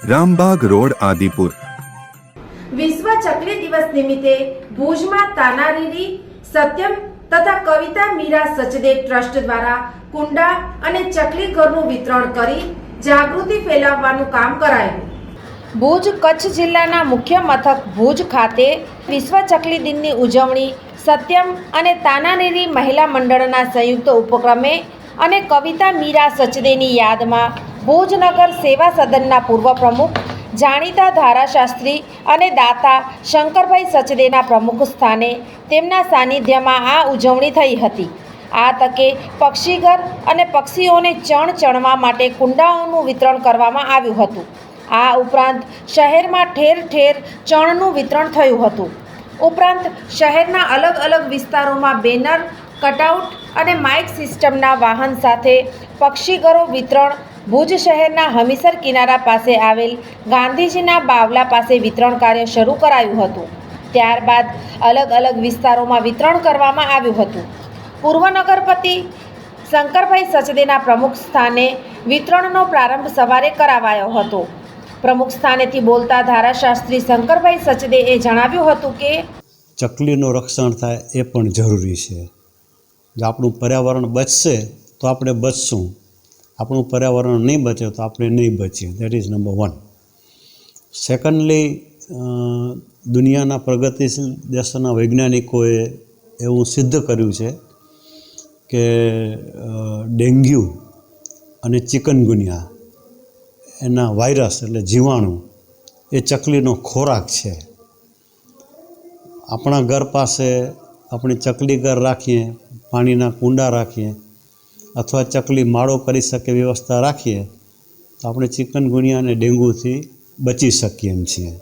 Rambagh road Adipur. વિશ્વ ચકલી દિવસ નિમિત્તે ભુજમાં તાનારીરી સત્યમ તથા કવિતા મીરા સચદેવ ટ્રસ્ટ દ્વારા કુંડા અને ચકલી ઘરનું વિતરણ કરી જાગૃતિ ફેલાવવાનું કામ કરાયું. ભુજ કચ્છ જિલ્લાના મુખ્ય મથક ભુજ ખાતે વિશ્વ ચકલી દિનની ઉજવણી સત્યમ અને તાનાનેરી મહિલા મંડળના સંયુક્ત ઉપક્રમે અને કવિતા મીરા સચદેની યાદમાં ભુજનગર સેવા સદનના પૂર્વ પ્રમુખ, જાણીતા ધારાશાસ્ત્રી અને દાતા શંકરભાઈ સચદેના પ્રમુખ સ્થાને તેમના સાનિધ્યમાં આ ઉજવણી થઈ હતી. આ તકે પક્ષીઘર અને પક્ષીઓને ચણ ચણવા માટે કુંડાઓનું વિતરણ કરવામાં આવ્યું હતું. આ ઉપરાંત શહેરમાં ઠેર ઠેર ચણનું વિતરણ થયું હતું. ઉપરાંત શહેરના અલગ અલગ વિસ્તારોમાં બેનર, કટઆઉટ અને માઇક સિસ્ટમના વાહન સાથે પક્ષીઘરો વિતરણ ભુજ શહેરના હમીસર કિનારા પાસે આવેલ ગાંધીજીના બાવલા પાસે વિતરણ કાર્ય શરૂ કરાયું હતું. ત્યારબાદ અલગ અલગ વિસ્તારોમાં વિતરણ કરવામાં આવ્યું હતું. પૂર્વ નગરપતિ શંકરભાઈ સચદેના પ્રમુખ સ્થાને વિતરણનો પ્રારંભ સવારે કરાવાયો હતો. પ્રમુખ સ્થાનેથી બોલતા ધારાશાસ્ત્રી શંકરભાઈ સચદેએ જણાવ્યું હતું કે, ચકલીનું રક્ષણ થાય એ પણ જરૂરી છે. જો આપણું પર્યાવરણ બચશે તો આપણે બચશું. આપણું પર્યાવરણ નહીં બચે તો આપણે નહીં બચીએ. That is number one secondly દુનિયાના પ્રગતિશીલ દેશોના વૈજ્ઞાનિકોએ એવું સિદ્ધ કર્યું છે કે ડેન્ગ્યુ અને ચિકનગુનિયા એના વાયરસ એટલે જીવાણુ એ ચકલીનો ખોરાક છે. આપણા ઘર પાસે આપણી ચકલી ઘર રાખીએ, પાણીના કુંડા રાખીએ અથવા ચકલી માળો કરી શકે વ્યવસ્થા રાખીએ, તો આપણે ચિકનગુનિયા અને ડેન્ગ્યુથી બચી શકીએ એમ છીએ.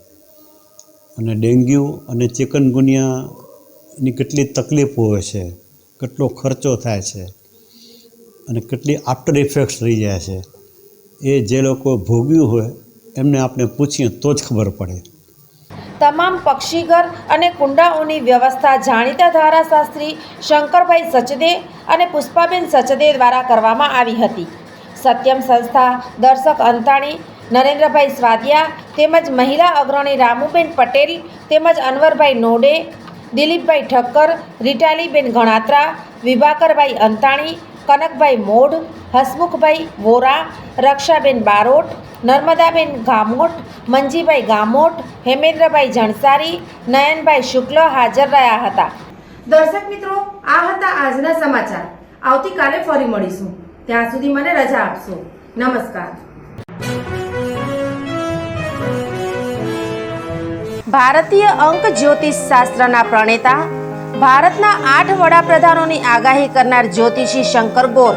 અને ડેન્ગ્યુ અને ચિકનગુનિયાની કેટલી તકલીફો હોય છે, કેટલો ખર્ચો થાય છે, અને કેટલી આફ્ટર ઇફેક્ટ્સ રહી જાય છે, એ જે લોકો ભોગ્યું હોય, એમને આપણે પૂછીએ તો જ ખબર પડે. તમામ પક્ષીઘર અને કુંડાઓની વ્યવસ્થા જાણીતા ધારાશાસ્ત્રી શંકરભાઈ સચદે અને પુષ્પાબેન સચદે દ્વારા કરવામાં આવી હતી. સત્યમ સંસ્થા દર્શક અંતાણી, નરેન્દ્રભાઈ સ્વાદિયા તેમજ મહિલા અગ્રણી રામુબેન પટેલ તેમજ અનવરભાઈ નોડે, દિલીપભાઈ ઠક્કર, રીટાલીબેન ગણાત્રા, વિભાકરભાઈ અંતાણી, કનકભાઈ મોઢ, હસમુખભાઈ વોરા, રક્ષાબેન બારોટ નર્મદાબેન ગામોટ મંજીભાઈ ગામોટ હેમેન્દ્રભાઈ જણસારી નયનભાઈ શુક્લ હાજર રહ્યા હતા. દર્શક મિત્રો આ હતા આજના સમાચાર. આવતીકાલે ફરી મળીશું. ત્યાં સુધી મને રજા આપશો. નમસ્કાર. ભારતીય અંક જ્યોતિષ શાસ્ત્રના પ્રણેતા ભારતના આઠ વડાપ્રધાનોની આગાહી કરનાર જ્યોતિષી શંકર ગોર